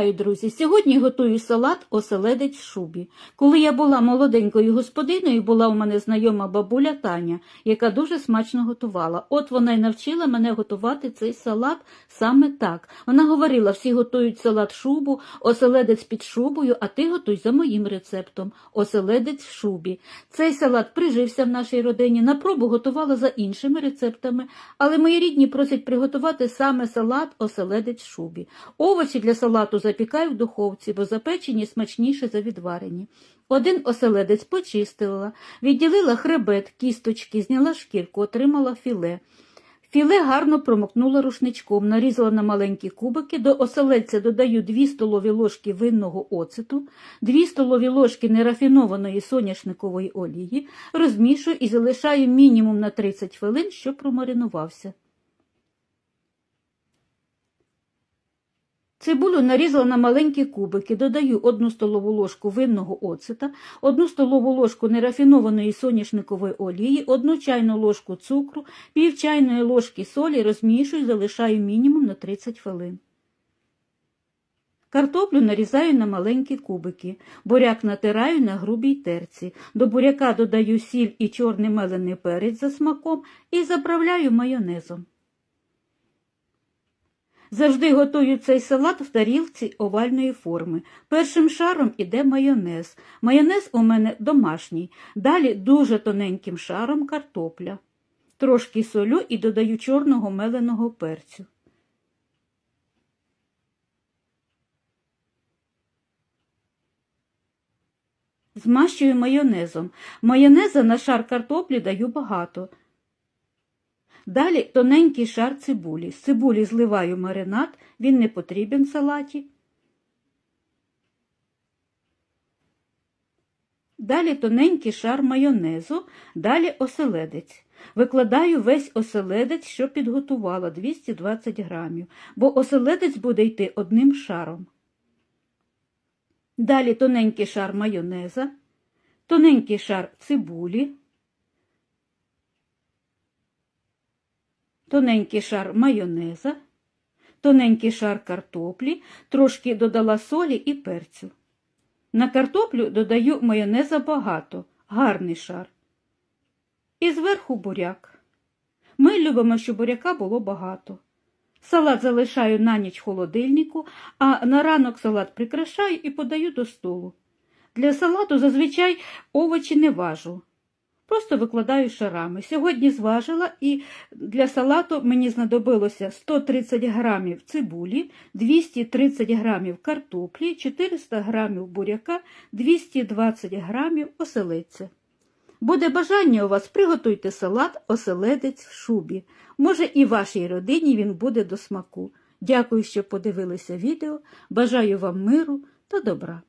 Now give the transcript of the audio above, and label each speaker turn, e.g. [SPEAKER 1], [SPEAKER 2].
[SPEAKER 1] Вітаю, друзі! Сьогодні готую салат оселедець в шубі. Коли я була молоденькою господиною, була у мене знайома бабуля Таня, яка дуже смачно готувала. От вона й навчила мене готувати цей салат саме так. Вона говорила: всі готують салат шубу, оселедець під шубою, а ти готуй за моїм рецептом оселедець в шубі. Цей салат прижився в нашій родині. На пробу готувала за іншими рецептами, але мої рідні просять приготувати саме салат оселедець в шубі. Овочі для салату запікаю в духовці, бо запечені смачніше за відварені. Один оселедець почистила, відділила хребет, кісточки, зняла шкірку, отримала філе. Філе гарно промокнула рушничком, нарізала на маленькі кубики. До оселедця додаю 2 столові ложки винного оцету, 2 столові ложки нерафінованої соняшникової олії, розмішую і залишаю мінімум на 30 хвилин, щоб промаринувався. Цибулю нарізала на маленькі кубики, додаю 1 столову ложку винного оцета, 1 столову ложку нерафінованої соняшникової олії, 1 чайну ложку цукру, пів чайної ложки солі, розмішую, залишаю мінімум на 30 хвилин. Картоплю нарізаю на маленькі кубики, буряк натираю на грубій терці. До буряка додаю сіль і чорний мелений перець за смаком і заправляю майонезом. Завжди готую цей салат в тарілці овальної форми. Першим шаром іде майонез. Майонез у мене домашній. Далі дуже тоненьким шаром картопля. Трошки солю і додаю чорного меленого перцю. Змащую майонезом. Майонеза на шар картоплі даю багато. Далі тоненький шар цибулі. З цибулі зливаю маринад, він не потрібен салаті. Далі тоненький шар майонезу, далі оселедець. Викладаю весь оселедець, що підготувала 220 грамів, бо оселедець буде йти одним шаром. Далі тоненький шар майонеза, тоненький шар цибулі. Тоненький шар майонеза, тоненький шар картоплі, трошки додала солі і перцю. На картоплю додаю майонеза багато, гарний шар. І зверху буряк. Ми любимо, щоб буряка було багато. Салат залишаю на ніч в холодильнику, а на ранок салат прикрашаю і подаю до столу. Для салату зазвичай овочі не важу. Просто викладаю шарами. Сьогодні зважила і для салату мені знадобилося 130 грамів цибулі, 230 грамів картоплі, 400 грамів буряка, 220 грамів оселедця. Буде бажання у вас, приготуйте салат оселедець в шубі. Може і вашій родині він буде до смаку. Дякую, що подивилися відео. Бажаю вам миру та добра.